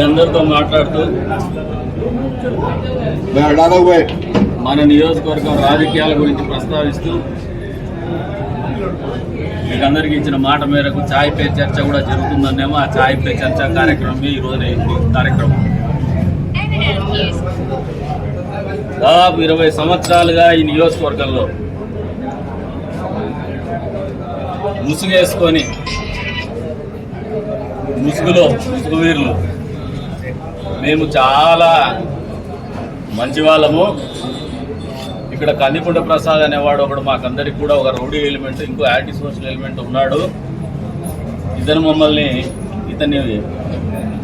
మీ అందరితో మాట్లాడుతూ మన నియోజకవర్గం రాజకీయాల గురించి ప్రస్తావిస్తూ మీకు అందరికీ ఇచ్చిన మాట మేరకు ఛాయ్ పే చర్చ కూడా జరుగుతుందనేమో ఆ ఛాయ్ పే చర్చ కార్యక్రమం ఈ రోజు కార్యక్రమం. దాదాపు ఇరవై సంవత్సరాలుగా ఈ నియోజకవర్గంలో ముసుగేసుకొని ముసుగులో వీరులు మేము చాలా మంచి వాళ్ళము. ఇక్కడ కందిపుంట ప్రసాద్ అనేవాడు ఒకడు మాకందరికి కూడా ఒక రౌడీ ఎలిమెంట్ ఇంకో యాంటీ సోషల్ ఎలిమెంట్ ఉన్నాడు. ఇతను మమ్మల్ని ఇతన్ని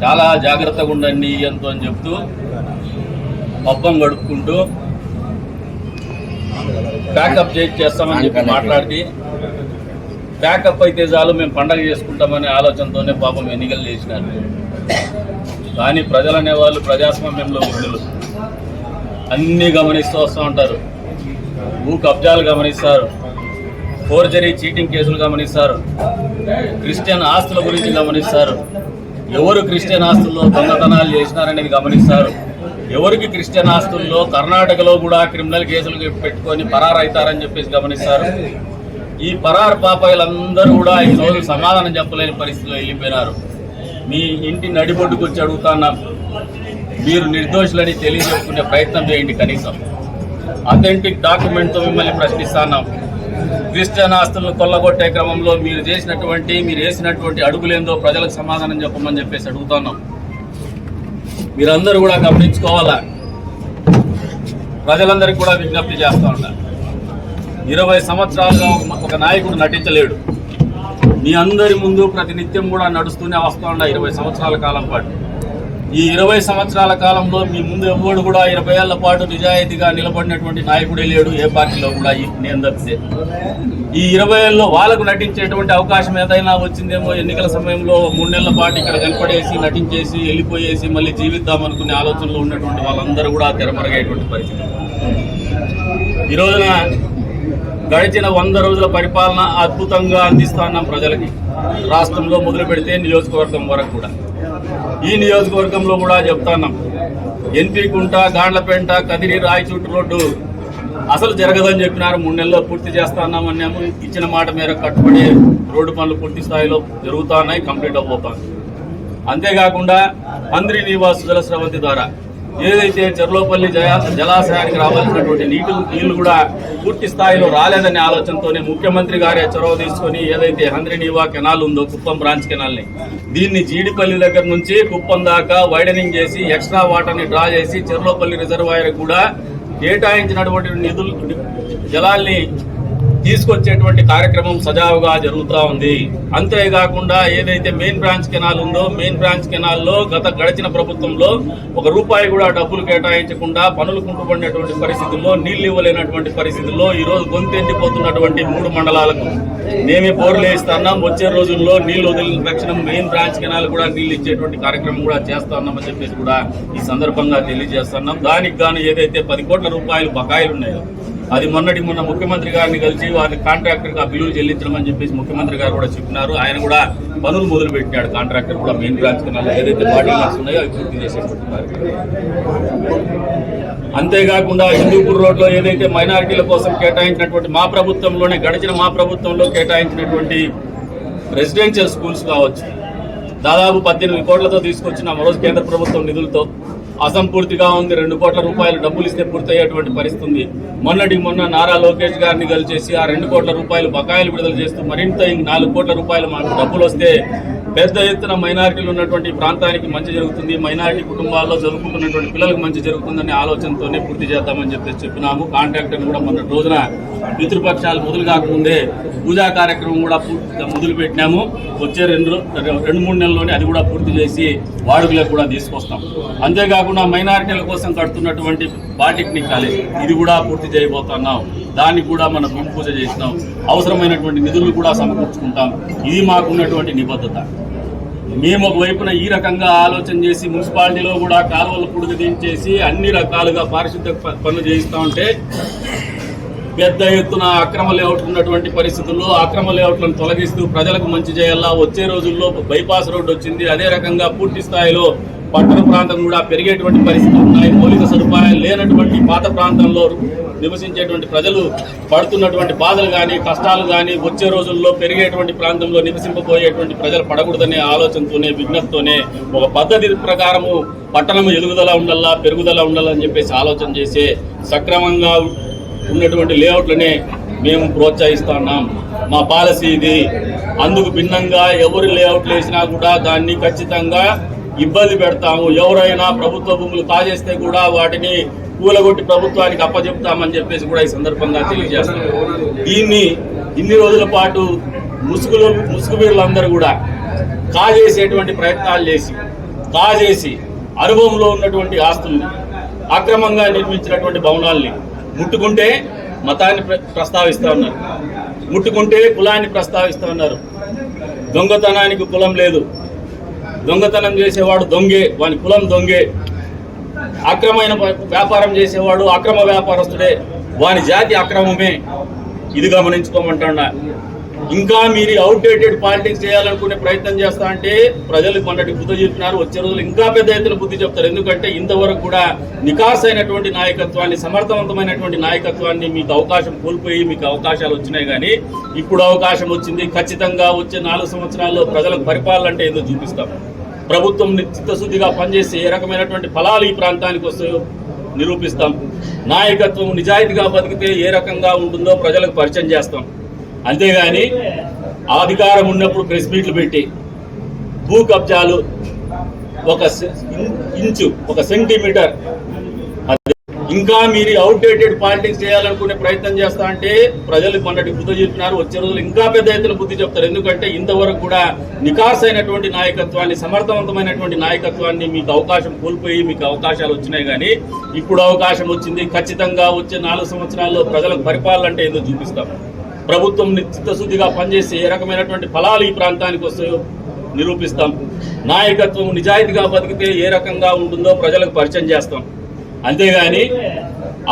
చాలా జాగ్రత్తగా ఉండండి ఎంతో అని చెప్తూ పబ్బం గడుపుకుంటూ ప్యాకప్ చేస్తామని చెప్పి మాట్లాడి. ప్యాకప్ అయితే చాలు మేము పండగ చేసుకుంటామనే ఆలోచనతోనే పాపం ఎన్నికలు చేసినారు. కానీ ప్రజలు అనేవాళ్ళు ప్రజాస్వామ్యంలో వృద్ధులు అన్నీ గమనిస్తూ వస్తూ ఉంటారు. భూ కబ్జాలు గమనిస్తారు. ఫోర్జరీ చీటింగ్ కేసులు గమనిస్తారు. క్రిస్టియన్ ఆస్తుల గురించి గమనిస్తారు. ఎవరు క్రిస్టియన్ ఆస్తుల్లో దొంగతనాలు చేసినారనేది గమనిస్తారు. ఎవరికి క్రిస్టియన్ ఆస్తుల్లో కర్ణాటకలో కూడా క్రిమినల్ కేసులు పెట్టుకొని పరారైతారని చెప్పేసి గమనిస్తారు. ఈ పరారు పాపాయిలందరూ కూడా ఈరోజు సమాధానం చెప్పలేని పరిస్థితిలో వెళ్ళిపోయినారు. మీ ఇంటి నడిబొడ్డుకు వచ్చి అడుగుతున్నాం మీరు నిర్దోషులని తెలియజేసుకునే ప్రయత్నం చేయండి కనీసం. అథెంటిక్ డాక్యుమెంట్తో మిమ్మల్ని ప్రశ్నిస్తున్నాం. క్రిస్టియన్ ఆస్తులను కొల్లగొట్టే క్రమంలో మీరు చేసినటువంటి మీరు వేసినటువంటి అడుగులేందో ప్రజలకు సమాధానం చెప్పమని చెప్పేసి అడుగుతున్నాం. మీరందరూ కూడా గమనించుకోవాలా? ప్రజలందరికీ కూడా విజ్ఞప్తి చేస్తూ ఉండాలి ఇరవై సంవత్సరాలుగా ఒక నాయకుడు నటించలేడు. మీ అందరి ముందు ప్రతినిత్యం కూడా నడుస్తూనే వస్తూ ఇరవై సంవత్సరాల కాలం పాటు. ఈ ఇరవై సంవత్సరాల కాలంలో మీ ముందు ఎవ్వడు కూడా ఇరవై ఏళ్ళ పాటు నిజాయితీగా నిలబడినటువంటి నాయకుడే లేడు ఏ పార్టీలో కూడా ఈ- నేను తప్పితే ఈ ఇరవై ఏళ్ళలో వాళ్ళకు నటించేటువంటి అవకాశం ఏదైనా వచ్చిందేమో ఎన్నికల సమయంలో మూడు నెలల పాటు ఇక్కడ కనపడేసి నటించేసి వెళ్ళిపోయేసి మళ్ళీ జీవిద్దాం అనుకునే ఆలోచనలో ఉన్నటువంటి వాళ్ళందరూ కూడా తెరమరగేటువంటి పరిస్థితి. ఈ రోజున గడిచిన వంద రోజుల పరిపాలన అద్భుతంగా అందిస్తున్నాం ప్రజలకి. రాష్ట్రంలో మొదలు పెడితే నియోజకవర్గం వరకు కూడా. ఈ నియోజకవర్గంలో కూడా చెప్తాన్నాం ఎన్పీ కుంట గాండ్లపేంట కదిరి రాయచూటు రోడ్డు అసలు జరగదని చెప్పినారు. మూడు నెలల్లో పూర్తి చేస్తాన్నామన్నాము ఇచ్చిన మాట మేర కట్టుబడి రోడ్డు పనులు పూర్తి స్థాయిలో జరుగుతున్నాయి కంప్లీట్ అవబోతాయి అంతేకాకుండా అందరి నివాసు జల స్రవంతి ద్వారా ఏదైతే చెర్లోపల్లి జయా జలాశయానికి రావాల్సినటువంటి నీటి నీళ్ళు కూడా పూర్తి స్థాయిలో రాలేదనే ఆలోచనతోనే ముఖ్యమంత్రి గారే చొరవ తీసుకొని ఏదైతే హంద్రినీవా కెనాల్ ఉందో కుప్పం బ్రాంచ్ కెనాల్ని దీన్ని జీడిపల్లి దగ్గర నుంచి కుప్పం దాకా వైడనింగ్ చేసి ఎక్స్ట్రా వాటర్ని డ్రా చేసి చెర్లోపల్లి రిజర్వాయర్ కూడా కేటాయించినటువంటి నిధులు జలాల్ని తీసుకొచ్చేటువంటి కార్యక్రమం సజావుగా జరుగుతూ ఉంది. అంతేకాకుండా ఏదైతే మెయిన్ బ్రాంచ్ కెనాల్ ఉందో మెయిన్ బ్రాంచ్ కెనాల్లో గత గడిచిన ప్రభుత్వంలో ఒక రూపాయి కూడా డబ్బులు కేటాయించకుండా పనులు కుంటుపడినటువంటి పరిస్థితుల్లో నీళ్ళు ఇవ్వలేనటువంటి పరిస్థితుల్లో ఈరోజు గొంతెండిపోతున్నటువంటి మూడు మండలాలకు మేమే బోర్లు వేస్తున్నాం వచ్చే రోజుల్లో నీళ్ళు వదిలిన తక్షణం మెయిన్ బ్రాంచ్ కెనాల్ కూడా నీళ్ళు ఇచ్చేటువంటి కార్యక్రమం కూడా చేస్తున్నామని చెప్పేసి కూడా ఈ సందర్భంగా తెలియజేస్తున్నాం. దానికి గాను ఏదైతే పది కోట్ల రూపాయలు బకాయిలు ఉన్నాయో అది మొన్నటి మొన్న ముఖ్యమంత్రి గారిని కలిసి వారిని కాంట్రాక్టర్ ఆ బిల్లులు చెల్లించడం చెప్పేసి ముఖ్యమంత్రి గారు కూడా చెప్పినారు. ఆయన కూడా పనులు మొదలు పెట్టినాడు. కాంట్రాక్టర్ కూడా మెయిన్ బ్రాంచ్ కెనాల్ ఏదైతే బాడీ ఉన్నాయో అవి పూర్తి చేసేసుకుంటున్నారు అంతేకాకుండా హిందూపూర్ రోడ్లో ఏదైతే మైనారిటీల కోసం కేటాయించినటువంటి మా ప్రభుత్వంలోనే గడిచిన మా ప్రభుత్వంలో కేటాయించినటువంటి రెసిడెన్షియల్ స్కూల్స్ కావచ్చు. దాదాపు పద్దెనిమిది కోట్లతో తీసుకొచ్చిన మరోజు కేంద్ర ప్రభుత్వం నిధులతో అసంపూర్తిగా ఉంది. రెండు కోట్ల రూపాయలు డబ్బులు ఇస్తే పూర్తయ్యేటువంటి పరిస్థితి మొన్నటి మొన్న నారా లోకేష్ గారిని కలిసేసి ఆ రెండు కోట్ల రూపాయలు బకాయిలు విడుదల చేస్తూ మరింత ఇంక నాలుగు కోట్ల రూపాయలు మాకు డబ్బులు వస్తే పెద్ద ఎత్తున మైనారిటీలు ఉన్నటువంటి ప్రాంతానికి మంచి జరుగుతుంది. మైనారిటీ కుటుంబాల్లో చదువుకుంటున్నటువంటి పిల్లలకు మంచి జరుగుతుందనే ఆలోచనతోనే పూర్తి చేద్దామని చెప్పి చెప్పినాము. కాంట్రాక్టర్ని కూడా మొన్న రోజున పితృపక్షాలు మొదలు కాకముందే పూజా కార్యక్రమం కూడా పూర్తిగా మొదలు పెట్టినాము. వచ్చే రెండు రెండు మూడు నెలల్లోనే అది కూడా పూర్తి చేసి వాడుకలకు కూడా తీసుకొస్తాం. అంతేకాకుండా మైనారిటీల కోసం కడుతున్నటువంటి పాలిటెక్నిక్ కాలేజ్ ఇది కూడా పూర్తి చేయబోతున్నాం. దానికి కూడా మనం భూమి పూజ చేసినాం. అవసరమైనటువంటి నిధులు కూడా సమకూర్చుకుంటాం. ఇది మాకున్నటువంటి నిబద్ధత. మేము ఒకవైపున ఈ రకంగా ఆలోచన చేసి మున్సిపాలిటీలో కూడా కాలువలు పుడుగు దించేసి అన్ని రకాలుగా పారిశుద్ధ పనులు చేయిస్తూ ఉంటే పెద్ద ఎత్తున అక్రమ లేఅవుట్ ఉన్నటువంటి పరిస్థితుల్లో అక్రమ లేఅవుట్లను తొలగిస్తూ ప్రజలకు మంచి చేయాలా? వచ్చే రోజుల్లో బైపాస్ రోడ్డు వచ్చింది. అదే రకంగా పూర్తి స్థాయిలో పట్టణ ప్రాంతం కూడా పెరిగేటువంటి పరిస్థితులు ఉన్నాయి. మౌలిక సదుపాయాలు లేనటువంటి పాత ప్రాంతంలో నివసించేటువంటి ప్రజలు పడుతున్నటువంటి బాధలు కానీ కష్టాలు కానీ వచ్చే రోజుల్లో పెరిగేటువంటి ప్రాంతంలో నివసింపబోయేటువంటి ప్రజలు పడకూడదనే ఆలోచనతోనే విజ్ఞతతోనే ఒక పద్ధతి ప్రకారము పట్టణం ఎదుగుదల ఉండాలా పెరుగుదల ఉండాలని చెప్పేసి ఆలోచన చేసే సక్రమంగా ఉన్నటువంటి లేఅవుట్లనే మేము ప్రోత్సహిస్తున్నాం మా పాలసీ ఇది. అందుకు భిన్నంగా ఎవరు లేఅవుట్లు వేసినా కూడా దాన్ని ఖచ్చితంగా ఇబ్బంది పెడతాము. ఎవరైనా ప్రభుత్వ భూములు కాజేస్తే కూడా వాటిని కూలగొట్టి ప్రభుత్వానికి అప్పచెప్తామని చెప్పేసి కూడా ఈ సందర్భంగా తెలియజేస్తాం. దీన్ని ఇన్ని రోజుల పాటు ముసుగులో ముసుగు వీరులందరూ కూడా కాజేసేటువంటి ప్రయత్నాలు చేసి కాజేసి అనుభవంలో ఉన్నటువంటి ఆస్తుల్ని అక్రమంగా నిర్మించినటువంటి భవనాల్ని ముట్టుకుంటే మతాన్ని ప్ర- ఉన్నారు. ముట్టుకుంటే కులాన్ని ప్రస్తావిస్తా ఉన్నారు. దొంగతనానికి కులం లేదు. దొంగతనం చేసేవాడు దొంగే వాని కులం దొంగే. అక్రమైన వ్యాపారం చేసేవాడు అక్రమ వ్యాపారస్తుడే. వాని జాతి అక్రమమే. ఇది గమనించుకోమంటున్నా. ఇంకా మీరు అవుట్డేటెడ్ పాలిటిక్స్ చేయాలనుకునే ప్రయత్నం చేస్తా అంటే ప్రజలు మొన్నటి బుద్ధి చెప్పినారు వచ్చే రోజులు ఇంకా పెద్ద ఎత్తున బుద్ధి చెప్తారు. ఎందుకంటే ఇంతవరకు కూడా నికాస్ అయినటువంటి నాయకత్వాన్ని సమర్థవంతమైనటువంటి నాయకత్వాన్ని మీకు అవకాశం కోల్పోయి మీకు అవకాశాలు వచ్చినాయి కానీ ఇప్పుడు అవకాశం వచ్చింది. ఖచ్చితంగా వచ్చే నాలుగు సంవత్సరాల్లో ప్రజలకు పరిపాలన అంటే ఏదో చూపిస్తాం. ప్రభుత్వం చిత్తశుద్ధిగా పనిచేసి ఏ రకమైనటువంటి ఫలాలు ఈ ప్రాంతానికి వస్తాయో నిరూపిస్తాం. నాయకత్వం నిజాయితీగా బతికితే ఏ రకంగా ఉంటుందో ప్రజలకు పరిచయం చేస్తాం. అంతేగాని అధికారం ఉన్నప్పుడు ప్రెస్ మీట్లు పెట్టి భూ కబ్జాలు ఒక సె- ఇంచు ఒక సెంటీమీటర్ ఇంకా మీరు అవుట్డేటెడ్ పాలిటిక్స్ చేయాలనుకునే ప్రయత్నం చేస్తా అంటే ప్రజలు మొన్నటి బుద్ధి చెప్పినారు వచ్చే రోజులు ఇంకా పెద్ద ఎత్తున బుద్ధి చెప్తారు. ఎందుకంటే ఇంతవరకు కూడా నికాస్ అయినటువంటి నాయకత్వాన్ని సమర్థవంతమైనటువంటి నాయకత్వాన్ని మీకు అవకాశం కోల్పోయి మీకు అవకాశాలు వచ్చినాయి కానీ ఇప్పుడు అవకాశం వచ్చింది. ఖచ్చితంగా వచ్చే నాలుగు సంవత్సరాల్లో ప్రజలకు పరిపాలనంటే ఏదో చూపిస్తాం. ప్రభుత్వం చిత్తశుద్ధిగా పనిచేసి ఏ రకమైనటువంటి ఫలాలు ఈ ప్రాంతానికి వస్తాయో నిరూపిస్తాం. నాయకత్వం నిజాయితీగా బతికితే ఏ రకంగా ఉంటుందో ప్రజలకు పరిచయం చేస్తాం. అంతేగాని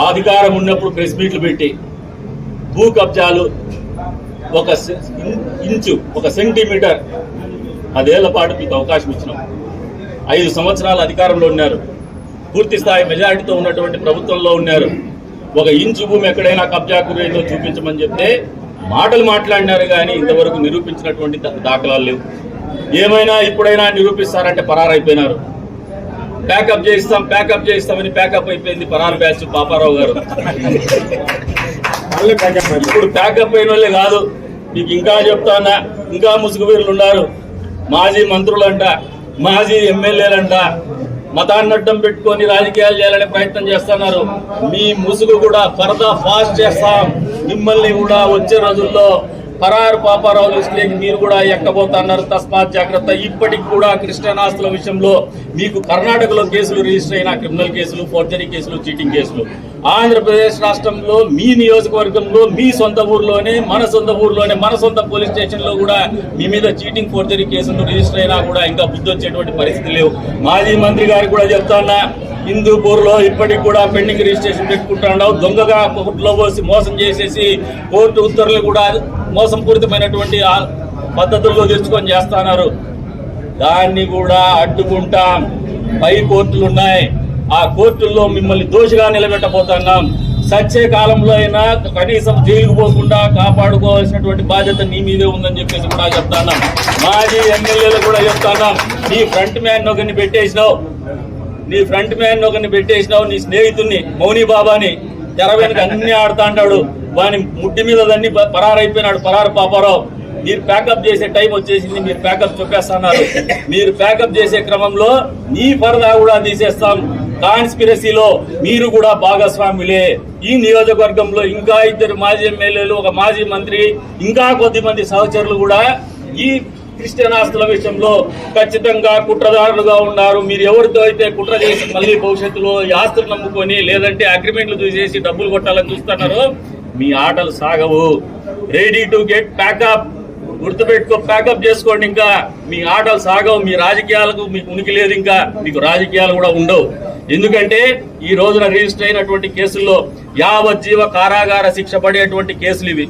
అధికారం ఉన్నప్పుడు ప్రెస్ మీట్లు పెట్టి భూ కబ్జాలు ఒక సె- ఇంచు ఒక సెంటీమీటర్ పదేళ్ళ పాటు మీకు అవకాశం ఇచ్చినాం. ఐదు సంవత్సరాలు అధికారంలో ఉన్నారు. పూర్తి స్థాయి మెజారిటీతో ఉన్నటువంటి ప్రభుత్వంలో ఉన్నారు. ఒక ఇంచు భూమి ఎక్కడైనా కబ్జా గురైందో చూపించమని చెప్తే మాటలు మాట్లాడినారు కానీ ఇంతవరకు నిరూపించినటువంటి దాఖలాలు లేవు. ఏమైనా ఇప్పుడైనా నిరూపిస్తారంటే పరారైపోయినారు. ప్యాకప్ చేయిస్తాం ప్యాకప్ చేయిస్తామని ప్యాకప్ అయిపోయింది పరారు బ్యాచ్ పాపారావు గారు. ఇప్పుడు ప్యాకప్ అయిన వాళ్ళే కాదు మీకు ఇంకా చెప్తానా? ఇంకా ముసుగు వీరులు ఉన్నారు. మాజీ మంత్రులంట మాజీ ఎమ్మెల్యేలంట మతాన్ని అడ్డం పెట్టుకొని రాజకీయాలు చేయాలనే ప్రయత్నం చేస్తున్నారు. మీ ముసుగు కూడా పరదా ఫాస్ట్ చేస్తాం. మిమ్మల్ని కూడా వచ్చే రోజుల్లో పరారు పాపారావు లిస్టులోకి మీరు కూడా ఎక్కబోతున్నారు. తస్మాత్ జాగ్రత్త. ఇప్పటికి కూడా క్రిస్టియనాస్తుల విషయంలో మీకు కర్ణాటకలో కేసులు రిజిస్టర్ అయిన క్రిమినల్ కేసులు ఫోర్జరీ కేసులు చీటింగ్ కేసులు. ఆంధ్రప్రదేశ్ రాష్ట్రంలో మీ నియోజకవర్గంలో మీ సొంత ఊర్లోనే మన సొంత ఊర్లోనే మన సొంత పోలీస్ స్టేషన్లో కూడా మీ మీద చీటింగ్ ఫోర్జరీ కేసులు రిజిస్టర్ అయినా కూడా ఇంకా బుద్ధి వచ్చేటువంటి పరిస్థితి లేవు. మాజీ మంత్రి గారికి కూడా చెప్తాన్నా హిందూపూర్లో ఇప్పటికి కూడా పెండింగ్ రిజిస్ట్రేషన్ పెట్టుకుంటున్నావు దొంగగా కోర్టులో పోసి మోసం చేసేసి కోర్టు ఉత్తర్వులు కూడా మోసం పూరితమైనటువంటి పద్ధతుల్లో తెచ్చుకొని చేస్తున్నారు దాన్ని కూడా అడ్డుకుంటాం. పై కోర్టులు ఉన్నాయి. ఆ కోర్టుల్లో మిమ్మల్ని దోషిగా నిలబెట్టబోతున్నాం. సచ్చే కాలంలో అయినా కనీసం జైలుకు పోకుండా కాపాడుకోవాల్సినటువంటి బాధ్యత నీ మీదే ఉందని చెప్పేసి కూడా చెప్తాను మాజీ ఎమ్మెల్యేలు కూడా చెప్తాను నీ ఫ్రంట్ మ్యాన్ ఒకరిని పెట్టేసినావు. నీ ఫ్రంట్ మ్యాన్ ఒకరిని పెట్టేసినావు. నీ స్నేహితుడిని మౌని బాబాని తెర వెనుక అన్ని ఆడుతాంటాడు వాని ముడ్డి మీద దాన్ని పరారైపోయినాడు పరారు పాపారావు. మీరు ప్యాకప్ చేసే టైం వచ్చేసింది మీరు ప్యాకప్ చెప్పేస్తున్నారు. మీరు ప్యాకప్ చేసే క్రమంలో నీ పరదా కూడా తీసేస్తాం. కాన్స్పిరసీలో మీరు కూడా భాగస్వాములే. ఈ నియోజకవర్గంలో ఇంకా ఇద్దరు మాజీ ఎమ్మెల్యేలు ఒక మాజీ మంత్రి ఇంకా కొద్దిమంది సహచరులు కూడా ఈ క్రిస్టియన్ ఆస్తుల విషయంలో ఖచ్చితంగా కుట్రదారులుగా ఉన్నారు. మీరు ఎవరితో అయితే కుట్ర చేసి మళ్ళీ భవిష్యత్తులో ఆస్తులు నమ్ముకొని లేదంటే అగ్రిమెంట్లు చూసేసి డబ్బులు కొట్టాలని చూస్తున్నారో మీ ఆటలు సాగవు. Ready to get pack up గుర్తుపెట్టుకో ప్యాకప్ చేసుకోండి ఇంకా. మీ ఆటలు సాగవు మీ రాజకీయాలకు మీకు ఉనికి లేదు ఇంకా. మీకు రాజకీయాలు కూడా ఉండవు. ఎందుకంటే ఈ రోజున రిజిస్టర్ అయినటువంటి కేసుల్లో యావజ్జీవ కారాగార శిక్ష పడేటువంటి కేసులు ఇవి.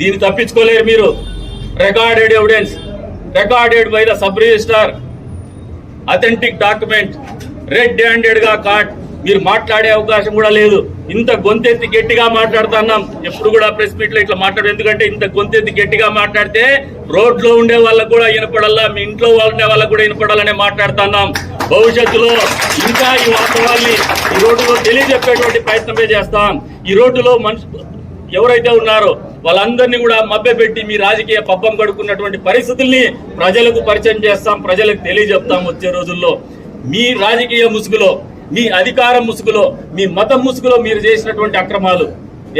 దీన్ని తప్పించుకోలేరు మీరు. Recorded evidence recorded by the sub registrar authentic document red హ్యాండెడ్గా కాట్ మీరు మాట్లాడే అవకాశం కూడా లేదు. ఇంత గొంతెత్తి గట్టిగా మాట్లాడుతున్నాం ఎప్పుడు కూడా ప్రెస్ మీట్లో ఇట్లా మాట్లాడు ఎందుకంటే ఇంత గొంతెత్తి గట్టిగా మాట్లాడితే రోడ్లో ఉండే వాళ్ళకు కూడా వినపడాలా మీ ఇంట్లో ఉండే వాళ్ళకు కూడా వినపడాలనే మాట్లాడుతున్నాం భవిష్యత్తులో ఇంకా ఈ వాస్తవాల్ని ఈ రోడ్డులో తెలియజెప్పేటువంటి ప్రయత్నమే చేస్తాం. ఈ రోడ్డులో మనుషు ఎవరైతే ఉన్నారో వాళ్ళందరినీ కూడా మభ్యపెట్టి మీ రాజకీయ పబ్బం కడుకున్నటువంటి పరిస్థితుల్ని ప్రజలకు పరిచయం చేస్తాం ప్రజలకు తెలియజెప్తాం వచ్చే రోజుల్లో. మీ రాజకీయ ముసుగులో మీ అధికారం ముసుగులో మీ మతం ముసుగులో మీరు చేసినటువంటి అక్రమాలు.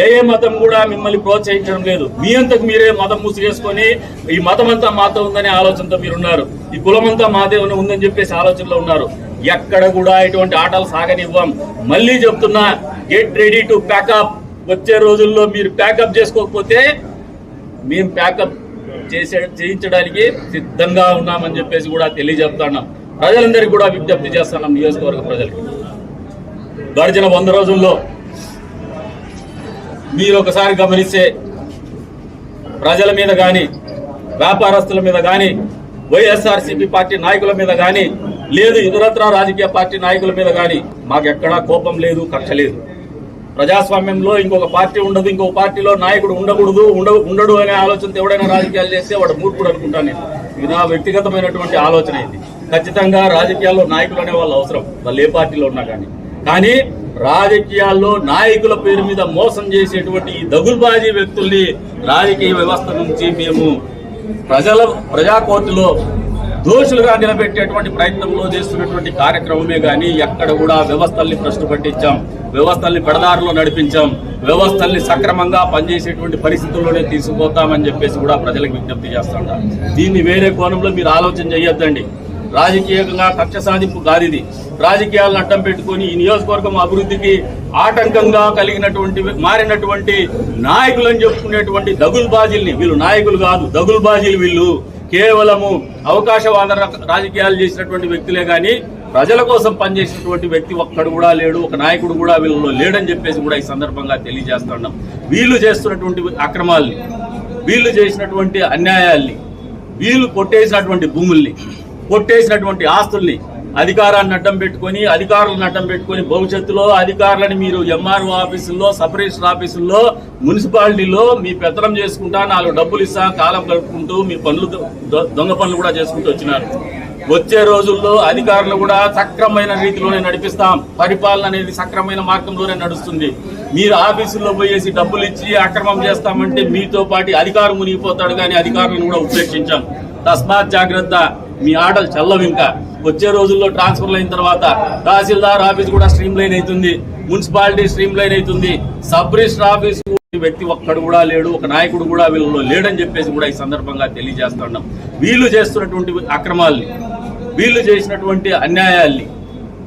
ఏ ఏ మతం కూడా మిమ్మల్ని ప్రోత్సహించడం లేదు. మీ అంతకు మీరే మతం ముసుగేసుకొని ఈ మతం అంతా మాతో ఉందనే ఆలోచనతో మీరు ఉన్నారు ఈ కులం అంతా మాదే ఉందని చెప్పేసి ఆలోచనలో ఉన్నారు. ఎక్కడ కూడా ఇటువంటి ఆటలు సాగనివ్వం. మళ్ళీ చెప్తున్నా గెట్ రెడీ టు ప్యాకప్ వచ్చే రోజుల్లో మీరు ప్యాకప్ చేసుకోకపోతే మేము ప్యాకప్ చేసే చేయించడానికి సిద్ధంగా ఉన్నామని చెప్పేసి కూడా తెలియజెప్తున్నాం ప్రజలందరికీ కూడా విజ్ఞప్తి చేస్తున్నాం నియోజకవర్గ ప్రజలకి. గడిచిన వంద రోజుల్లో మీరు ఒకసారి గమనిస్తే ప్రజల మీద కానీ వ్యాపారస్తుల మీద కానీ వైఎస్ఆర్సీపీ పార్టీ నాయకుల మీద కానీ లేదు ఇతరత్ర రాజకీయ పార్టీ నాయకుల మీద కానీ మాకెక్కడా కోపం లేదు కక్ష లేదు. ప్రజాస్వామ్యంలో ఇంకొక పార్టీ ఉండదు ఇంకొక పార్టీలో నాయకుడు ఉండకూడదు ఉండ ఉండడు అనే ఆలోచనతో ఎవడైనా రాజకీయాలు చేస్తే వాడు మూర్ఖుడు అనుకుంటాను నేను. ఇది నా వ్యక్తిగతమైనటువంటి ఆలోచన ఇది. ఖచ్చితంగా రాజకీయాల్లో నాయకులు అనే వాళ్ళు అవసరం. వాళ్ళు ఏ పార్టీలో ఉన్నా కానీ. కానీ రాజకీయాల్లో నాయకుల పేరు మీద మోసం చేసేటువంటి ఈ దగుల్బాజీ వ్యక్తుల్ని రాజకీయ వ్యవస్థ నుంచి మేము ప్రజల ప్రజా కోర్టులో దోషులుగా నిలబెట్టేటువంటి ప్రయత్నంలో చేస్తున్నటువంటి కార్యక్రమమే కానీ ఎక్కడ కూడా వ్యవస్థల్ని ప్రశ్న పట్టించాం. వ్యవస్థల్ని పెడదారులో నడిపించాం. వ్యవస్థల్ని సక్రమంగా పనిచేసేటువంటి పరిస్థితుల్లోనే తీసుకుపోతామని చెప్పేసి కూడా ప్రజలకు విజ్ఞప్తి చేస్తాం దీన్ని వేరే కోణంలో మీరు ఆలోచన చేయొద్దండి. రాజకీయంగా కక్ష సాధింపు కాదిది రాజకీయాలను అడ్డం పెట్టుకొని ఈ నియోజకవర్గం అభివృద్ధికి ఆటంకంగా కలిగినటువంటి మారినటువంటి నాయకులని చెప్పుకునేటువంటి దగుల్బాజీల్ని వీళ్ళు నాయకులు కాదు దగుల్బాజీలు వీళ్ళు. కేవలము అవకాశవాద ర- రాజకీయాలు చేసినటువంటి వ్యక్తులే కానీ ప్రజల కోసం పనిచేసినటువంటి వ్యక్తి ఒక్కడు కూడా లేడు ఒక నాయకుడు కూడా వీళ్ళలో లేడని చెప్పేసి కూడా ఈ సందర్భంగా తెలియజేస్తున్నాం. వీళ్ళు చేస్తున్నటువంటి అక్రమాల్ని వీళ్ళు చేసినటువంటి అన్యాయాల్ని వీళ్ళు కొట్టేసినటువంటి భూముల్ని కొట్టేసినటువంటి ఆస్తుల్ని అధికారాన్ని అడ్డం పెట్టుకొని అధికారులను అడ్డం పెట్టుకొని భవిష్యత్తులో అధికారులని మీరు ఎంఆర్ఓ ఆఫీసుల్లో సపరేషన్ ఆఫీసుల్లో మున్సిపాలిటీలో మీ పెత్తనం చేసుకుంటా నాలుగు డబ్బులు ఇస్తా కాలం గడుపుకుంటూ మీ పనులు దొంగ పనులు కూడా చేసుకుంటూ వచ్చినారు. వచ్చే రోజుల్లో అధికారులు కూడా సక్రమైన రీతిలోనే నడిపిస్తాం. పరిపాలన అనేది సక్రమైన మార్గంలోనే నడుస్తుంది. మీరు ఆఫీసుల్లో పోయేసి డబ్బులు ఇచ్చి అక్రమం చేస్తామంటే మీతో పాటు అధికారం మునిగిపోతాడు కానీ అధికారులను కూడా ఉపేక్షించాం. తస్మాత్ జాగ్రత్త. మీ ఆటలు చల్లవు ఇంకా. వచ్చే రోజుల్లో ట్రాన్స్ఫర్లు అయిన తర్వాత తహసీల్దార్ ఆఫీస్ కూడా స్ట్రీమ్ లైన్ అవుతుంది. మున్సిపాలిటీ స్ట్రీమ్ లైన్ అవుతుంది. సబ్ రిజిస్టర్ ఆఫీస్ వ్యక్తి ఒక్కడు కూడా లేడు ఒక నాయకుడు కూడా వీళ్ళలో లేడని చెప్పేసి కూడా ఈ సందర్భంగా తెలియజేస్తున్నాం వీళ్ళు చేస్తున్నటువంటి అక్రమాల్ని వీళ్ళు చేసినటువంటి అన్యాయాల్ని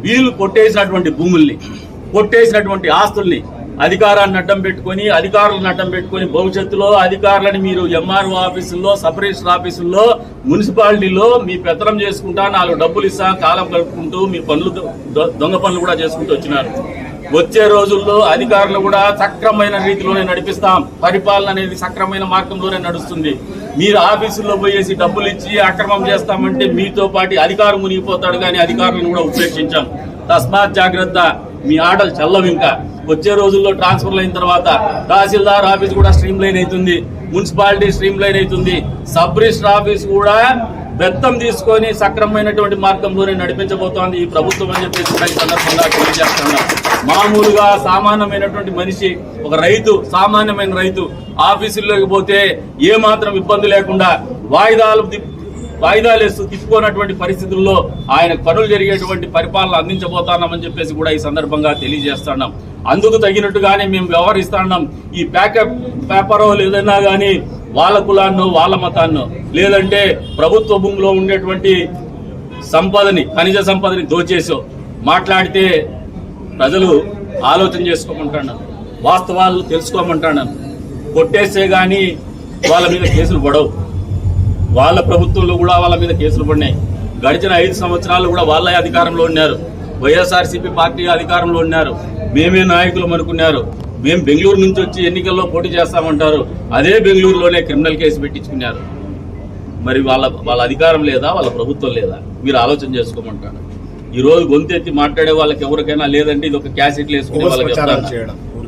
వీళ్ళు కొట్టేసినటువంటి భూముల్ని కొట్టేసినటువంటి ఆస్తుల్ని అధికారాన్ని అడ్డం పెట్టుకొని అధికారులను అడ్డం పెట్టుకొని భవిష్యత్తులో అధికారులని మీరు ఎంఆర్ఓ ఆఫీసుల్లో సబ్ రిజిస్టర్ ఆఫీసుల్లో మున్సిపాలిటీలో మీ పెత్తనం చేసుకుంటా నాలుగు డబ్బులు ఇస్తా కాలం గడుపుకుంటూ మీ పనులు దొంగ పనులు కూడా చేసుకుంటూ వచ్చినారు. వచ్చే రోజుల్లో అధికారులు కూడా సక్రమైన రీతిలోనే నడిపిస్తాం. పరిపాలన అనేది సక్రమైన మార్గంలోనే నడుస్తుంది. మీరు ఆఫీసుల్లో పోయేసి డబ్బులు ఇచ్చి అక్రమం చేస్తామంటే మీతో పాటు అధికారం మునిగిపోతాడు కానీ అధికారులను కూడా ఉపేక్షించాం. తస్మాత్ జాగ్రత్త మీ ఆటలు చల్లవు ఇంకా. వచ్చే రోజుల్లో ట్రాన్స్ఫర్లు అయిన తర్వాత తహసీల్దార్ ఆఫీస్ కూడా స్ట్రీమ్ లైన్ అవుతుంది మున్సిపాలిటీ స్ట్రీమ్ లైన్ అవుతుంది. సబ్ రిజిస్టర్ ఆఫీస్ కూడా బెత్తం తీసుకొని సక్రమమైనటువంటి మార్గంలోనే నడిపించబోతోంది ఈ ప్రభుత్వం అని చెప్పేసి ఈ సందర్భంగా తెలియజేస్తున్నా. మామూలుగా సామాన్యమైనటువంటి మనిషి ఒక రైతు సామాన్యమైన రైతు ఆఫీసుల్లోకి పోతే ఏమాత్రం ఇబ్బంది లేకుండా వాయిదాలు వాయిదాలేస్తూ తిప్పుకోనటువంటి పరిస్థితుల్లో ఆయన పనులు జరిగేటువంటి పరిపాలన అందించబోతున్నామని చెప్పేసి కూడా ఈ సందర్భంగా తెలియజేస్తున్నాం. అందుకు తగినట్టుగానే మేము వ్యవహరిస్తున్నాం. ఈ ప్యాకప్ పేపరో లేదన్నా కానీ వాళ్ళ కులాన్నో వాళ్ళ మతాన్నో లేదంటే ప్రభుత్వ భూమిలో ఉండేటువంటి సంపదని ఖనిజ సంపదని దోచేసో మాట్లాడితే ప్రజలు ఆలోచన చేసుకోమంటున్నాను వాస్తవాలు తెలుసుకోమంటున్నాను కొట్టేస్తే కానీ వాళ్ళ మీద కేసులు పడవు. వాళ్ళ ప్రభుత్వంలో కూడా వాళ్ళ మీద కేసులు పడినాయి. గడిచిన ఐదు సంవత్సరాలు కూడా వాళ్ళే అధికారంలో ఉన్నారు. వైఎస్ఆర్సీపీ పార్టీ అధికారంలో ఉన్నారు. మేమే నాయకులు అనుకున్నారు. మేము బెంగళూరు నుంచి వచ్చి ఎన్నికల్లో పోటీ చేస్తామంటారు. అదే బెంగళూరులోనే క్రిమినల్ కేసు పెట్టించుకున్నారు. మరి వాళ్ళ వాళ్ళ అధికారం లేదా? వాళ్ళ ప్రభుత్వం లేదా? మీరు ఆలోచన చేసుకోమంటాను ఈ రోజు గొంతెత్తి మాట్లాడే వాళ్ళకి ఎవరికైనా లేదంటే ఇది ఒక క్యాసెట్లు వేసుకునే వాళ్ళకి.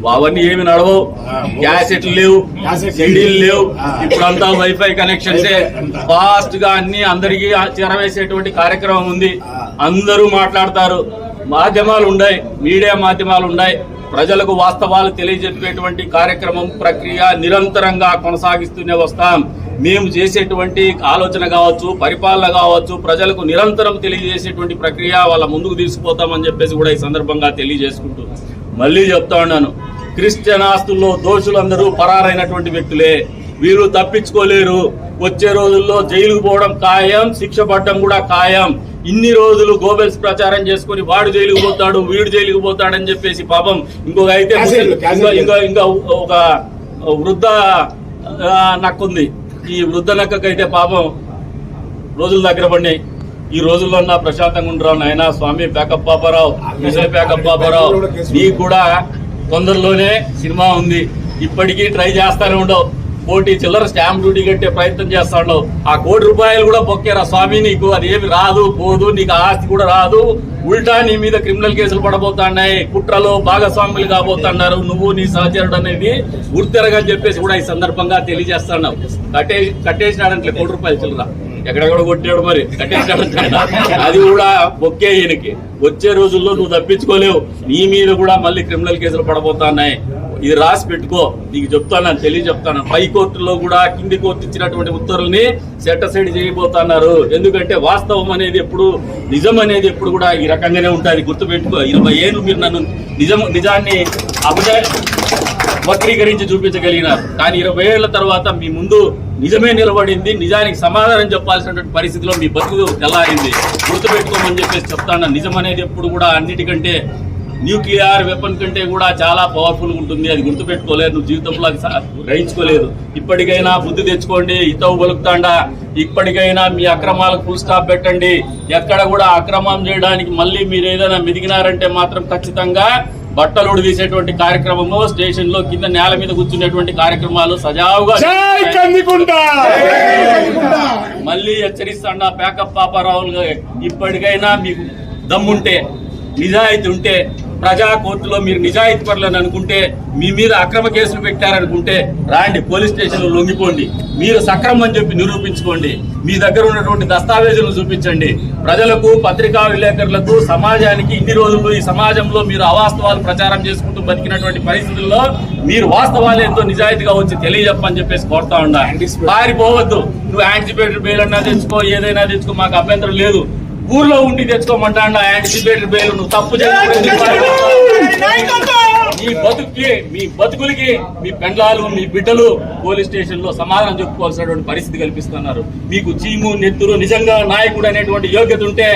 అవన్నీ ఏమి నడవవు. ఆ, క్యాసెట్లు లేవు సెడీలు లేవు. ఇప్పుడంతా వైఫై కనెక్షన్సే. ఫాస్ట్గా అన్ని అందరికీ చేరవేసేటువంటి కార్యక్రమం ఉంది. అందరూ మాట్లాడతారు. మాధ్యమాలు ఉన్నాయి మీడియా మాధ్యమాలు ఉన్నాయి ప్రజలకు వాస్తవాలు తెలియజెప్పేటువంటి కార్యక్రమం ప్రక్రియ నిరంతరంగా కొనసాగిస్తూనే వస్తాం. మేము చేసేటువంటి ఆలోచన కావచ్చు పరిపాలన కావచ్చు ప్రజలకు నిరంతరం తెలియజేసేటువంటి ప్రక్రియ వాళ్ళ ముందుకు తీసుకుపోతామని చెప్పేసి కూడా ఈ సందర్భంగా తెలియజేసుకుంటూ మళ్ళీ చెప్తా ఉన్నాను. క్రిస్టియన్ ఆస్తుల్లో దోషులందరూ పరారైనటువంటి వ్యక్తులే. వీరు తప్పించుకోలేరు. వచ్చే రోజుల్లో జైలుకు పోవడం ఖాయం శిక్ష పడడం కూడా ఖాయం. ఇన్ని రోజులు గోబెల్స్ ప్రచారం చేసుకుని వాడు జైలుకు పోతాడు వీడు జైలుకు పోతాడని చెప్పేసి పాపం ఇంకొక అయితే ఇంకా. ఇంకా ఒక వృద్ధ నక్కుంది. ఈ వృద్ధ నక్కకైతే పాపం రోజులు దగ్గర పడినాయి. ఈ రోజుల్లో నా ప్రశాంతంగా ఉండరావు నాయన? Swamy pack up Paparao Vijay pack up Paparao నీ కూడా తొందరలోనే సినిమా ఉంది. ఇప్పటికీ ట్రై చేస్తానే ఉండవు. కోటి చిల్లర స్టాంప్ డ్యూటీ కట్టే ప్రయత్నం చేస్తా ఉండవు. ఆ కోటి రూపాయలు కూడా బొక్కేరా స్వామి నీకు? అది ఏమి రాదు పోదు నీకు ఆస్తి కూడా రాదు. ఉల్టా నీ మీద క్రిమినల్ కేసులు పడబోతున్నాయి. కుట్రలో భాగస్వాములు కాబోతున్నారు. నువ్వు నీ సహచరుడు అనేది గుర్తెరగని చెప్పేసి కూడా ఈ సందర్భంగా తెలియజేస్తున్నావు కట్టే కట్టేసినాడంటే కోటి రూపాయలు చిల్లర. ఎక్కడెక్కడ కొట్టాడు మరి. అది కూడా బొక్కే ఈయనకి. వచ్చే రోజుల్లో నువ్వు తప్పించుకోలేవు. నీ మీద కూడా మళ్ళీ క్రిమినల్ కేసులు పడబోతున్నాయి. ఇది రాసి పెట్టుకో. నీకు చెప్తాను తెలియ చెప్తాను పై కోర్టులో కూడా కింది కోర్టు ఇచ్చినటువంటి ఉత్తర్వుల్ని సెట్టసైడ్ చేయబోతున్నారు. ఎందుకంటే వాస్తవం అనేది ఎప్పుడు నిజం అనేది ఎప్పుడు కూడా ఈ రకంగానే ఉంటుంది. గుర్తుపెట్టుకో. ఇరవై ఏళ్ళు మీరు నన్ను నిజం నిజాన్ని అబద్ధ వక్రీకరించి చూపించగలిగినారు. కానీ ఇరవై ఏళ్ళ తర్వాత మీ ముందు నిజమే నిలబడింది నిజానికి సమాధానం చెప్పాల్సినటువంటి పరిస్థితిలో మీ బతుకు తెల్లారింది. గుర్తుపెట్టుకోమని చెప్పేసి చెప్తాను. నిజం అనేది ఎప్పుడు కూడా అన్నిటికంటే న్యూక్లియర్ వెపన్ కంటే కూడా చాలా పవర్ఫుల్ ఉంటుంది. అది గుర్తుపెట్టుకోలేదు. నువ్వు జీవితంలో అది గ్రహించుకోలేదు. ఇప్పటికైనా బుద్ధి తెచ్చుకోండి. ఇతవు బలుకుతాండా ఇప్పటికైనా మీ అక్రమాలకు ఫుల్ స్టాప్ పెట్టండి. ఎక్కడ కూడా అక్రమం చేయడానికి మళ్ళీ మీరు ఏదైనా మెదిగినారంటే మాత్రం ఖచ్చితంగా బట్టలు ఉడిదీసేటువంటి కార్యక్రమము స్టేషన్లో కింద నేల మీద కూర్చునేటువంటి కార్యక్రమాలు సజావుగా మళ్ళీ హెచ్చరిస్తాండా ప్యాకప్ పాపారావులు ఇప్పటికైనా మీకు దమ్ముంటే నిజాయితీ ఉంటే ప్రజా కోర్టులో మీరు నిజాయితీ పరులని అనుకుంటే మీ మీద అక్రమ కేసులు పెట్టారనుకుంటే రాండి పోలీస్ స్టేషన్లో లొంగిపోండి. మీరు సక్రమం అని చెప్పి నిరూపించుకోండి. మీ దగ్గర ఉన్నటువంటి దస్తావేజులను చూపించండి. ప్రజలకు పత్రికా విలేకరులకు సమాజానికి ఇన్ని రోజులు ఈ సమాజంలో మీరు అవాస్తవాలు ప్రచారం చేసుకుంటూ బతికినటువంటి పరిస్థితుల్లో మీరు వాస్తవాలు ఏంటో నిజాయితీగా వచ్చి తెలియజెప్పని చెప్పేసి కోరుతా ఉండా పారిపోవద్దు. నువ్వు యాంటిసిపేటరీ బెయిల్ అన్నా తెచ్చుకో ఏదైనా తెచ్చుకో మాకు అభ్యంతరం లేదు. ఊర్లో ఉండి తెచ్చుకోమంటా యాంటిసిపేటరీ బెయిల్ నువ్వు తప్పు మీ బతుకుకి మీ బతుకులకి మీ పెండ్లాలు మీ బిడ్డలు పోలీస్ స్టేషన్లో సమాధానం చెప్పుకోవాల్సినటువంటి పరిస్థితి కల్పిస్తున్నారు. మీకు చీము నెత్తురు నిజంగా నాయకుడు అనేటువంటి యోగ్యత ఉంటే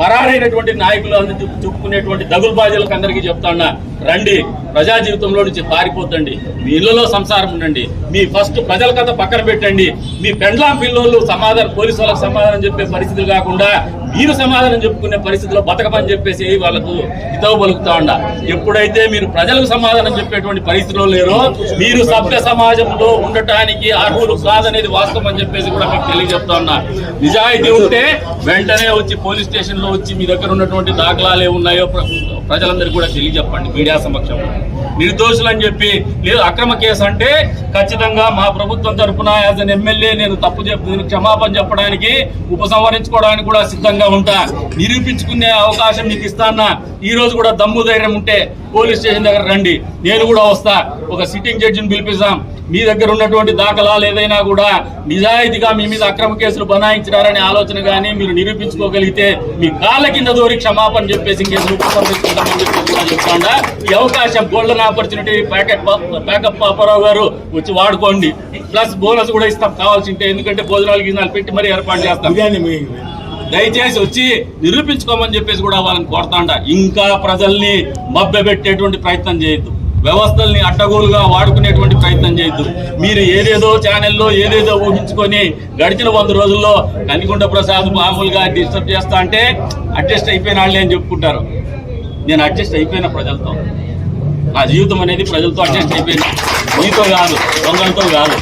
పరారైనటువంటి నాయకులు అందరూ చెప్పు- చెప్పుకునేటువంటి దగులు బాధ్యులకు అందరికీ చెప్తాన్నా రండి ప్రజా జీవితంలో నుంచి పారిపోతండి మీ ఇళ్ళలో సంసారం ఉండండి. మీ ఫస్ట్ ప్రజల కథ పక్కన పెట్టండి. మీ పెండ్లాం పిల్లోళ్ళు సమాధానం పోలీసు వాళ్ళకి సమాధానం చెప్పే పరిస్థితులు కాకుండా మీరు సమాధానం చెప్పుకునే పరిస్థితిలో బతకమని చెప్పేసి వాళ్ళకు హితవు పలుకుతా ఉండ. ఎప్పుడైతే మీరు ప్రజలకు సమాధానం చెప్పేటువంటి పరిస్థితిలో లేరో మీరు సభ్య సమాజంలో ఉండటానికి అర్హులు కాదనేది వాస్తవం అని చెప్పేసి కూడా మీకు తెలియజెప్తా ఉన్నా. నిజాయితీ ఉంటే వెంటనే వచ్చి పోలీస్ స్టేషన్లో వచ్చి మీ దగ్గర ఉన్నటువంటి దాఖలాలు ఉన్నాయో ప్రజలందరికీ కూడా తెలియజెప్పండి మీడియా సమక్షంలో. నిర్దోషులు అని చెప్పి లేదు అక్రమ కేసు అంటే ఖచ్చితంగా మా ప్రభుత్వం తరఫున యాజ్ అన్ ఎమ్మెల్యే నేను తప్పు చెప్పి క్షమాపణ చెప్పడానికి ఉపసంహరించుకోవడానికి కూడా సిద్ధంగా ఉంటా. నిరూపించుకునే అవకాశం మీకు ఇస్తానా ఈ రోజు కూడా దమ్ము ధైర్యం ఉంటే పోలీస్ స్టేషన్ దగ్గర రండి. నేను కూడా వస్తా. ఒక సిట్టింగ్ జడ్జిని పిలిపిస్తాం. మీ దగ్గర ఉన్నటువంటి దాఖలాలు ఏదైనా కూడా నిజాయితీగా మీ మీద అక్రమ కేసులు బనాయించినారనే ఆలోచన కానీ మీరు నిరూపించుకోగలిగితే మీ కాళ్ళ కింద దోరి క్షమాపణ చెప్పేసి కేసులు ఉపసంహరించుకుంటామని చెప్తాండా ఈ అవకాశం golden opportunity packet pack up Paparao గారు వచ్చి వాడుకోండి. ప్లస్ బోనస్ కూడా ఇస్తాం కావాల్సి ఉంటే ఎందుకంటే భోజనాలు గిజనాలు పెట్టి మరీ ఏర్పాటు చేస్తాం. దయచేసి వచ్చి నిరూపించుకోమని చెప్పేసి కూడా వాళ్ళని కోరుతాండ. ఇంకా ప్రజల్ని మభ్యపెట్టేటువంటి ప్రయత్నం చేయొద్దు. వ్యవస్థల్ని అడ్డగోలుగా వాడుకునేటువంటి ప్రయత్నం చేయొద్దు. మీరు ఏదేదో ఛానల్లో ఏదేదో ఊహించుకొని గడిచిన వంద రోజుల్లో కనికొండ ప్రసాద్ మామూలుగా డిస్టర్బ్ చేస్తా అంటే అడ్జస్ట్ అయిపోయిన వాళ్ళే అని చెప్పుకుంటారు. నేను అడ్జస్ట్ అయిపోయిన ప్రజలతో. నా జీవితం అనేది ప్రజలతో అడ్జస్ట్ అయిపోయింది. మీతో కాదు దొంగలతో కాదు.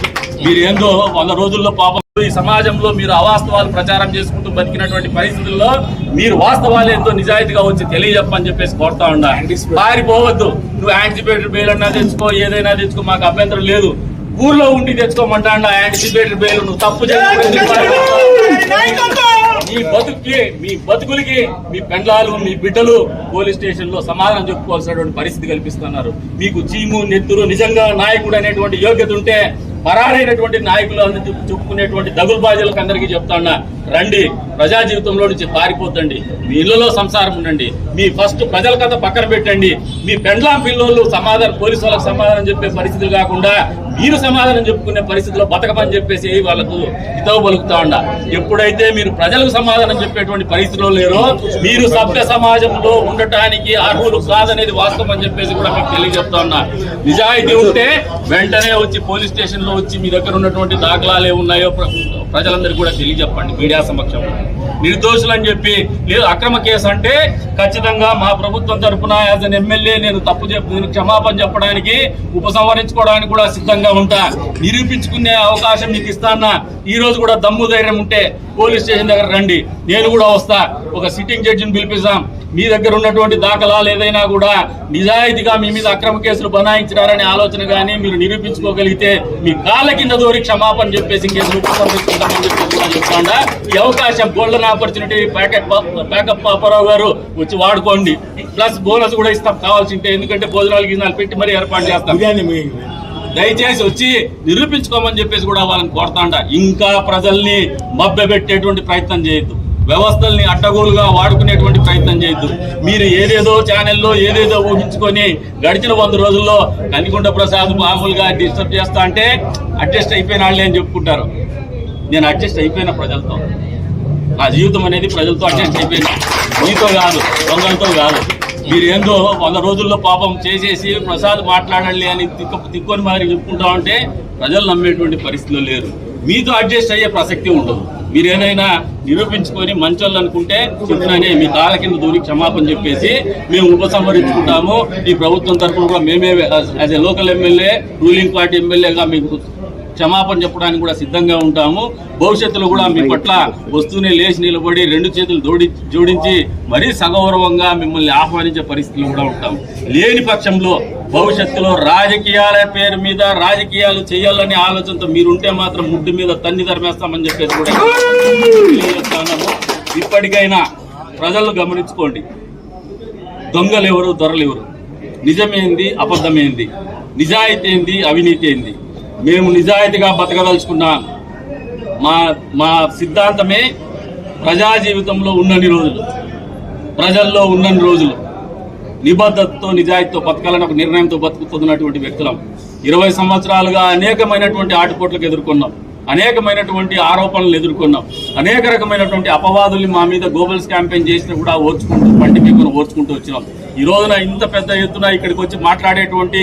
మీరు ఏందో వంద రోజుల్లో పాపం ఈ సమాజంలో మీరు అవాస్తవాలు ప్రచారం చేసుకుంటూ బతికినటువంటి పరిస్థితుల్లో మీరు వాస్తవాలు ఎంతో నిజాయితీగా వచ్చి తెలియజెప్పని చెప్పేసి కోరుతా ఉన్నా. పారిపోవద్దు. నువ్వు యాంటిసిపేటరీ బెయిల్ అన్నా తెచ్చుకో ఏదైనా తెచ్చుకో మాకు అభ్యంతరం లేదు. ఊర్లో ఉండి తెచ్చుకోమంటాడు యాంటిసిపేటరీ బెయిల్ నువ్వు తప్పు మీ బతుకుకి మీ బతుకులకి మీ పెండ్లాలు మీ బిడ్డలు పోలీస్ స్టేషన్లో సమాధానం చెప్పుకోవాల్సినటువంటి పరిస్థితి కల్పిస్తున్నారు. మీకు చీము నెత్తురు నిజంగా నాయకుడు అనేటువంటి యోగ్యత ఉంటే పరారైనటువంటి నాయకులు అందరి చెప్పుకునేటువంటి దగులు బాధ్యులకు అందరికీ చెప్తాన్నా రండి ప్రజా జీవితంలో నుంచి పారిపోతండి. మీ ఇళ్ళలో సంసారం ఉండండి. మీ ఫస్ట్ ప్రజల కథ పక్కన పెట్టండి. మీ పెండ్లాం పిల్లోళ్ళు సమాధానం పోలీసు వాళ్ళకి సమాధానం చెప్పే పరిస్థితులు కాకుండా మీరు సమాధానం చెప్పుకునే పరిస్థితిలో బతకమని చెప్పేసి వాళ్ళకు హితవు పలుకుతా ఉండ. ఎప్పుడైతే మీరు ప్రజలకు సమాధానం చెప్పేటువంటి పరిస్థితిలో లేరో మీరు సభ్య సమాజంలో ఉండటానికి అర్హులు కాదనేది వాస్తవం అని చెప్పేసి కూడా మీకు తెలియజెప్తా ఉన్నా. నిజాయితీ ఉంటే వెంటనే వచ్చి పోలీస్ స్టేషన్లో వచ్చి మీ దగ్గర ఉన్నటువంటి దాఖలాలు ఏమున్నాయో ప్ర- ప్రజలందరికీ కూడా తెలియజెప్పండి మీడియా సమక్షంలో. నిర్దోషులు అని చెప్పి లేదు అక్రమ కేసు అంటే ఖచ్చితంగా మా ప్రభుత్వం తరఫున యాజ్ అన్ ఎమ్మెల్యే నేను తప్పు చెప్పి క్షమాపణ చెప్పడానికి ఉపసంహరించుకోవడానికి కూడా సిద్ధంగా ఉంటా. నిరూపించుకునే అవకాశం మీకు ఇస్తానా ఈ రోజు కూడా దమ్ము ధైర్యం ఉంటే పోలీస్ స్టేషన్ దగ్గర రండి. నేను కూడా వస్తా. ఒక సిట్టింగ్ జడ్జిని పిలిపిస్తాం. మీ దగ్గర ఉన్నటువంటి దాఖలాలు ఏదైనా కూడా నిజాయితీగా మీ మీద అక్రమ కేసులు బనాయించినారనే ఆలోచన కానీ మీరు నిరూపించుకోగలిగితే మీ కాళ్ళ కింద దోరి క్షమాపణ చెప్పేసి కేసులు ఉపసంహరించుకుంటామని ఈ అవకాశం golden opportunity packet pack up Paparao గారు వచ్చి వాడుకోండి. ప్లస్ బోనస్ కూడా ఇస్తాం. కావాల్సింటే ఎందుకంటే భోజనాలు గిజనాలు పెట్టి మరీ ఏర్పాటు చేస్తాం. దయచేసి వచ్చి నిరూపించుకోమని చెప్పేసి కూడా వాళ్ళని కోరుతాండ. ఇంకా ప్రజల్ని మభ్యపెట్టేటువంటి ప్రయత్నం చేయొద్దు. వ్యవస్థల్ని అడ్డగోలుగా వాడుకునేటువంటి ప్రయత్నం చేయొద్దు. మీరు ఏదేదో ఛానల్లో ఏదేదో ఊహించుకొని గడిచిన వంద రోజుల్లో కనికొండ ప్రసాద్ మామూలుగా డిస్టర్బ్ చేస్తా అంటే అడ్జస్ట్ అయిపోయిన వాళ్ళే అని చెప్పుకుంటారు. నేను అడ్జస్ట్ అయిపోయిన ప్రజలతో. నా జీవితం అనేది ప్రజలతో అడ్జస్ట్ అయిపోయింది. మీతో కాదు దొంగలతో కాదు. మీరు ఏందో వంద రోజుల్లో పాపం చేసేసి ప్రసాద్ మాట్లాడాలి అని తిక్క తిక్కొని మాదిరి చెప్పుకుంటా ఉంటే ప్రజలు నమ్మేటువంటి పరిస్థితులు లేరు. మీతో అడ్జస్ట్ అయ్యే ప్రసక్తి ఉండదు. మీరు ఏదైనా నిరూపించుకొని మంచోళ్ళు అనుకుంటే చెప్తున్నానే మీ కాళ్ళ కింద దూరి క్షమాపణ చెప్పేసి మేము ఉపసంహరించుకుంటాము. ఈ ప్రభుత్వం తరఫున కూడా మేమే as a local MLA ruling party ఎమ్మెల్యేగా మీకు క్షమాపణ చెప్పడానికి కూడా సిద్ధంగా ఉంటాము. భవిష్యత్తులో కూడా మీ పట్ల వస్తూనే లేచి నిలబడి రెండు చేతులు జోడి జోడించి మరీ సగౌరవంగా మిమ్మల్ని ఆహ్వానించే పరిస్థితులు కూడా ఉంటాం లేని పక్షంలో భవిష్యత్తులో రాజకీయాల పేరు మీద రాజకీయాలు చేయాలనే ఆలోచనతో మీరుంటే మాత్రం ముడ్డు మీద తన్ని తరిమేస్తామని చెప్పేసి కూడా ఇప్పటికైనా ప్రజలు గమనించుకోండి. దొంగలు ఎవరు దొరలు ఎవరు? నిజమేంది అబద్ధమేంది? నిజాయితీ ఏంది అవినీతి ఏంది? మేము నిజాయితీగా బతకదలుచుకున్నాం మా మా సిద్ధాంతమే ప్రజా జీవితంలో ఉన్నన్ని రోజులు ప్రజల్లో ఉన్నన్ని రోజులు నిబద్ధతతో నిజాయితీతో బతకాలని ఒక నిర్ణయంతో బతుకుతున్నటువంటి వ్యక్తులం. ఇరవై సంవత్సరాలుగా అనేకమైనటువంటి ఆటుపోట్లకు ఎదుర్కొన్నాం. అనేకమైనటువంటి ఆరోపణలు ఎదుర్కొన్నాం. అనేక రకమైనటువంటి అపవాదుల్ని మా మీద గోబల్స్ క్యాంపెయిన్ చేసినా కూడా ఓర్చుకుంటూ పంటి పీకును ఓర్చుకుంటూ వచ్చినాం. ఈ రోజున ఇంత పెద్ద ఎత్తున ఇక్కడికి వచ్చి మాట్లాడేటువంటి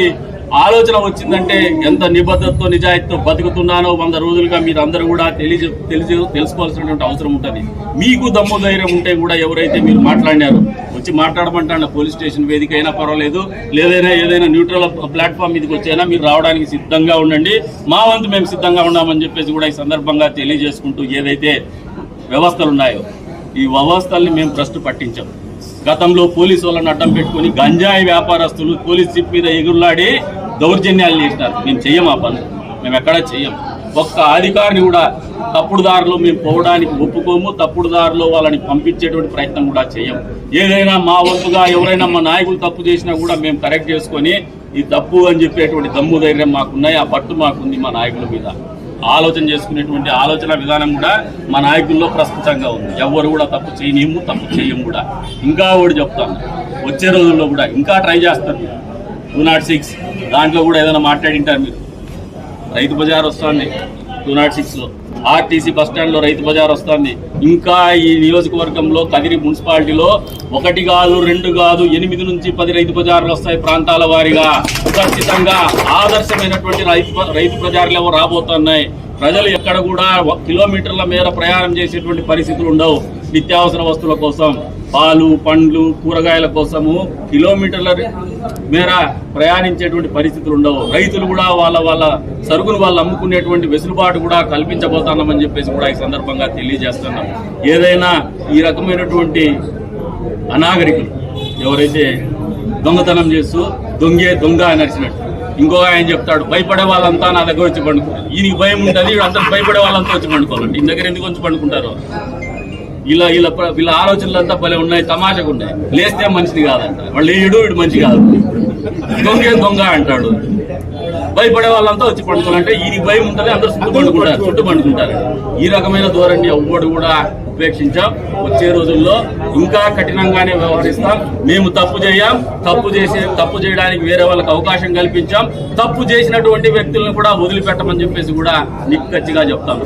ఆలోచన వచ్చిందంటే ఎంత నిబద్ధతతో నిజాయితీతో బతుకుతున్నానో వంద రోజులుగా మీరు అందరూ కూడా తెలియ తెలిసి తెలుసుకోవాల్సినటువంటి అవసరం ఉంటుంది. మీకు దమ్ము ధైర్యం ఉంటే కూడా ఎవరైతే మీరు మాట్లాడినారో వచ్చి మాట్లాడమంటాను పోలీస్ స్టేషన్ వేదిక అయినా పర్వాలేదు లేదైనా ఏదైనా న్యూట్రల్ ప్లాట్ఫామ్ మీదకి వచ్చైనా మీరు రావడానికి సిద్ధంగా ఉండండి. మా వంతు మేము సిద్ధంగా ఉన్నామని చెప్పేసి కూడా ఈ సందర్భంగా తెలియజేసుకుంటూ ఏదైతే వ్యవస్థలు ఉన్నాయో ఈ వ్యవస్థల్ని మేము ట్రస్ట్ పట్టించాం. గతంలో పోలీసు వాళ్ళని అడ్డం పెట్టుకొని గంజాయి వ్యాపారస్తులు పోలీస్ జీప్ మీద ఎగురులాడి దౌర్జన్యాలు చేసినారు. మేము చెయ్యం ఆ పనులు? మేము ఎక్కడా చెయ్యం ఒక్క అధికారిని కూడా తప్పుడు దారిలో మేము పోవడానికి ఒప్పుకోము తప్పుడు దారిలో వాళ్ళని పంపించేటువంటి ప్రయత్నం కూడా చేయం ఏదైనా మా వంతుగా ఎవరైనా మా నాయకులు తప్పు చేసినా కూడా మేము కరెక్ట్ చేసుకొని ఈ తప్పు అని చెప్పేటువంటి దమ్ము ధైర్యం మాకున్నాయి ఆ పట్టు మాకుంది మా నాయకుల మీద. ఆలోచన చేసుకునేటువంటి ఆలోచన విధానం కూడా మా నాయకుల్లో ప్రస్తుతంగా ఉంది. ఎవరు కూడా తప్పు చేయనియము తప్పు చేయము కూడా. ఇంకా ఒకటి చెప్తాను. వచ్చే రోజుల్లో కూడా ఇంకా ట్రై చేస్తారు టూ నాట్ సిక్స్. దాంట్లో కూడా ఏదైనా మాట్లాడింటారు మీరు? రైతు బజార్ వస్తుంది టూ నాట్ సిక్స్లో. ఆర్టీసీ బస్ స్టాండ్లో రైతు బజార్ వస్తుంది. ఇంకా ఈ నియోజకవర్గంలో కదిరి మున్సిపాలిటీలో ఒకటి కాదు రెండు కాదు ఎనిమిది నుంచి పది రైతు బజార్లు వస్తాయి ప్రాంతాల వారీగా. ఖచ్చితంగా ఆదర్శమైనటువంటి రైతు రైతు బజార్లు ఏవో రాబోతున్నాయి. ప్రజలు ఎక్కడ కూడా కిలోమీటర్ల మేర ప్రయాణం చేసేటువంటి పరిస్థితులు ఉండవు. నిత్యావసర వస్తువుల కోసం పాలు పండ్లు కూరగాయల కోసము కిలోమీటర్ల మేర ప్రయాణించేటువంటి పరిస్థితులు ఉండవు. రైతులు కూడా వాళ్ళ వాళ్ళ సరుకులు వాళ్ళు అమ్ముకునేటువంటి వెసులుబాటు కూడా కల్పించబోతున్నామని చెప్పేసి కూడా ఈ సందర్భంగా తెలియజేస్తున్నాం. ఏదైనా ఈ రకమైనటువంటి అనాగరికులు ఎవరైతే దొంగతనం చేస్తూ దొంగే దొంగ అని ఇంకొక ఇంకో ఆయన చెప్తాడు భయపడే వాళ్ళంతా నా దగ్గర వచ్చి పండుకోరు ఈయనకి భయం ఉంటుంది అందరూ భయపడే వాళ్ళంతా వచ్చి పండుకోవాలండి. ఈ దగ్గర ఎందుకు వచ్చి పండుకుంటారు? ఇలా ఇలా వీళ్ళ ఆలోచనలంతా భలే ఉన్నాయి తమాషగా ఉన్నాయి. లేస్తే మనిషిని కాదంట. వాళ్ళు ఏడు వీడు మంచి కాదు. దొంగే దొంగ అంటాడు? భయపడే వాళ్ళంతా వచ్చి పండుకోవాలంటే ఈ భయం ఉంటుంది అందరూ చుట్టూ పండుకుంటారు చుట్టూ పండుకుంటారు. ఈ రకమైన ధోరణి ఎవ్వడు కూడా ఉపేక్షించాం. వచ్చే రోజుల్లో ఇంకా కఠినంగానే వ్యవహరిస్తాం. మేము తప్పు చేయం. తప్పు చేసే తప్పు చేయడానికి వేరే వాళ్ళకి అవకాశం కల్పించాం. తప్పు చేసినటువంటి వ్యక్తులను కూడా వదిలిపెట్టమని చెప్పేసి కూడా నిక్కచ్చిగా చెప్తాం.